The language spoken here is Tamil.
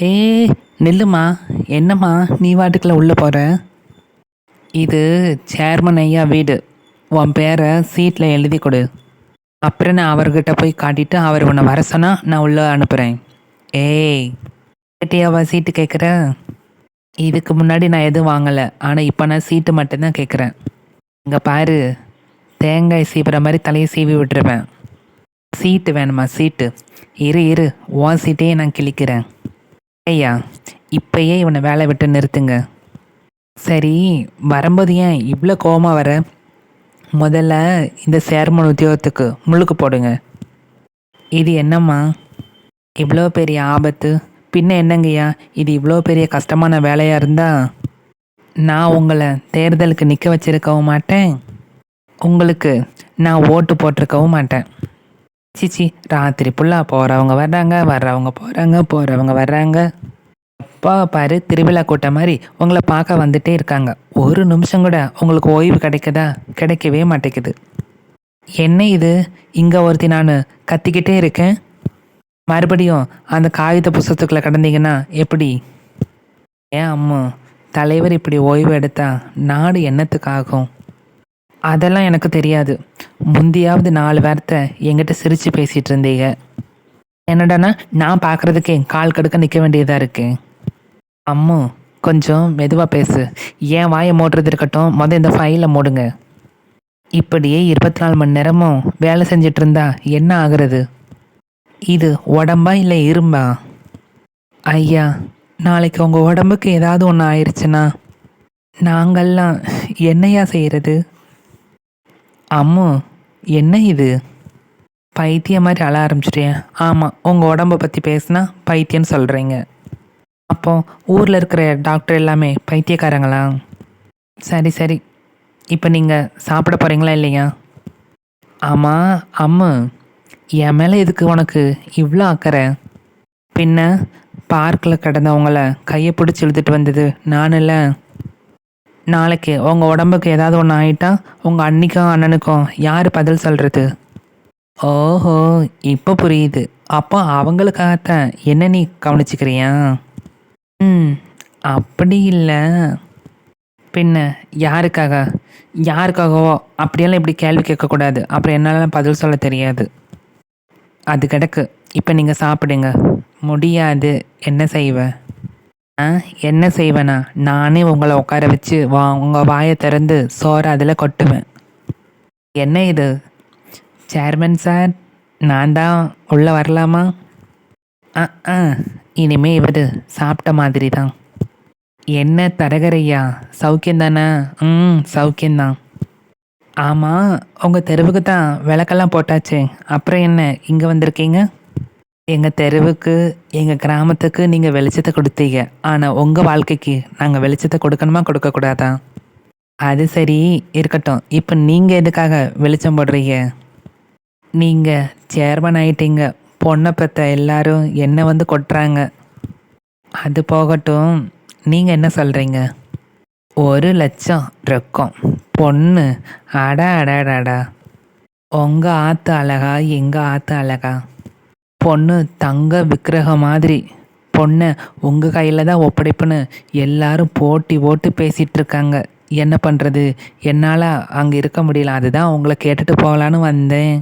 ஏ நில்லுமா. என்னம்மா நீ வாட்டுக்குள்ள உள்ளே போகிற இது சேர்மன் ஐயா வீடு. உன் பேரை சீட்டில் எழுதி கொடு. அப்புறம் நான் அவர்கிட்ட போய் காட்டிட்டு அவர் உன்னை வர சொன்னால் நான் உள்ளே அனுப்புகிறேன் ஏய் கேட்டியாவா சீட்டு கேட்குற இதுக்கு முன்னாடி நான் எதுவும் வாங்கலை. ஆனால் இப்போ நான் சீட்டு மட்டும்தான் கேட்குறேன் இங்கே பாரு தேங்காய் சீவுற மாதிரி தலையை சீவி விட்டுருவேன். சீட்டு வேணுமா சீட்டு? இரு இரு. ஓ சீட்டையே நான் கிழிக்கிறேன். ஐயா இப்பயே இவனை வேலை விட்டு நிறுத்துங்க. சரி வரும்போது ஏன் இவ்வளோ கோவமாக வர? முதல்ல இந்த சேர்மன் உத்தியோகத்துக்கு முழுக்கு போடுங்க. இது என்னம்மா? இவ்வளோ பெரிய ஆபத்து. பின்ன என்னங்கய்யா இது இவ்வளோ பெரிய கஷ்டமான வேலையாக இருந்தா? நான் உங்களை தேர்தலுக்கு நிற்க வச்சிருக்கவும் மாட்டேன். உங்களுக்கு நான் ஓட்டு போட்டிருக்கவும் மாட்டேன். சிச்சி ராத்திரி ஃபுல்லாக போகிறவங்க வர்றாங்க வர்றவங்க போகிறாங்க போகிறவங்க வர்றாங்க. அப்பா பாரு திருவிழா கூட்டம் மாதிரி உங்களை பார்க்க வந்துட்டே இருக்காங்க. ஒரு நிமிஷம் கூட உங்களுக்கு ஓய்வு கிடைக்குதா? கிடைக்கவே மாட்டேங்குது. என்ன இது? இங்கே ஒருத்தி நான் கத்திக்கிட்டே இருக்கேன். மறுபடியும் அந்த காகித புஸ்தகத்துக்குள்ளே கடந்தீங்கன்னா எப்படி? ஏன் அம்மா தலைவர் இப்படி ஓய்வு எடுத்தா நாடு என்னத்துக்காகும் அதெல்லாம் எனக்கு தெரியாது. முந்தியாவது நாலு வார்த்தை என்கிட்ட சிரித்து பேசிகிட்டு இருந்தீங்க. என்னடான்னா நான் பார்க்குறதுக்கே கால் கடுக்க நிற்க வேண்டியதாக இருக்கு. அம்மு கொஞ்சம் மெதுவாக பேசு. ஏன் வாயை மூடுறது இருக்கட்டும் மொதல் இந்த ஃபைலை மூடுங்க. இப்படியே இருபத்தி நாலு மணி நேரமும் வேலை செஞ்சிட்டு இருந்தா என்ன ஆகுறது? இது உடம்பா இல்லை இரும்பா? ஐயா நாளைக்கு உங்கள் உடம்புக்கு ஏதாவது ஒன்று ஆயிடுச்சுன்னா நாங்கள்லாம் என்னையா செய்கிறது அம்மு என்ன இது? பைத்தியம் மாதிரி அழ ஆரம்பிச்சிட்டேன் ஆமாம் உங்கள் உடம்ப பற்றி பேசுனா பைத்தியம்னு சொல்கிறீங்க அப்போ ஊரில் இருக்கிற டாக்டர் எல்லாமே பைத்தியக்காரங்களா? சரி சரி. இப்போ நீங்கள் சாப்பிட போகிறீங்களா இல்லையா? ஆமாம் அம்மு என் மேலே எதுக்கு உனக்கு இவ்வளோ அக்கறை? பின்ன பார்க்கில் கிடந்தவங்கள கையை பிடிச்சி இழுத்துட்டு வந்தது நானில்ல. நாளைக்கு உங்கள் உடம்புக்கு ஏதாவது ஒன்று ஆயிட்டா உங்கள் அன்னிக்கும் அண்ணனுக்கும் யார் பதில் சொல்கிறது ஓஹோ இப்போ புரியுது. அப்போ அவங்களுக்காகத்தான். என்ன நீ கவனிச்சுக்கிறியா? ம் அப்படி இல்லை. பின்ன யாருக்காக? யாருக்காகவோ? அப்படியெல்லாம் இப்படி கேள்வி கேட்கக்கூடாது. அப்புறம் என்னால் பதில் சொல்ல தெரியாது. அது கிடக்கு. இப்போ நீங்கள் சாப்பிடுங்க. முடியாது. என்ன செய்வேன் என்ன செய்வேனா? நானே உங்களை உட்கார வச்சு வா உங்கள் வாயை திறந்து சோறு அதில் கொட்டுவேன். என்ன இது? சேர்மன் சார் நான் தான் உள்ளே வரலாமா? ஆ ஆ இனிமே இவர் சாப்பிட்ட மாதிரி தான். என்ன தரகரையா? சௌக்கியம் தானே? ம் சௌக்கியம்தான் ஆமாம் உங்கள் தெருவுக்கு தான் விளக்கெல்லாம் போட்டாச்சே. அப்புறம் என்ன இங்கே வந்திருக்கீங்க? எங்கள் தெருவுக்கு எங்கள் கிராமத்துக்கு நீங்கள் வெளிச்சத்தை கொடுத்தீங்க. ஆனால் உங்கள் வாழ்க்கைக்கு நாங்கள் வெளிச்சத்தை கொடுக்கணுமா கொடுக்கக்கூடாதா? அது சரி இருக்கட்டும். இப்போ நீங்கள் எதுக்காக வெளிச்சம் போடுறீங்க? நீங்கள் சேர்மன் ஆயிட்டீங்க. பொண்ணை பெற்ற எல்லாரும் என்ன வந்து கொட்டுறாங்க? அது போகட்டும். நீங்கள் என்ன சொல்கிறீங்க ஒரு லட்சம் ரொக்கம். பொண்ணு. அடா அடாடாடா உங்கள் ஆற்று அழகா எங்கள் ஆற்று அழகா? பொண்ணு தங்க விக்கிரகம் மாதிரி. பொண்ணை உங்கள் கையில் தான் ஒப்படைப்புன்னு எல்லாரும் போட்டி போட்டு பேசிகிட்டு இருக்காங்க. என்ன பண்ணுறது என்னால் அங்கே இருக்க முடியல. அதுதான் உங்களை கேட்டுட்டு போகலான்னு வந்தேன்.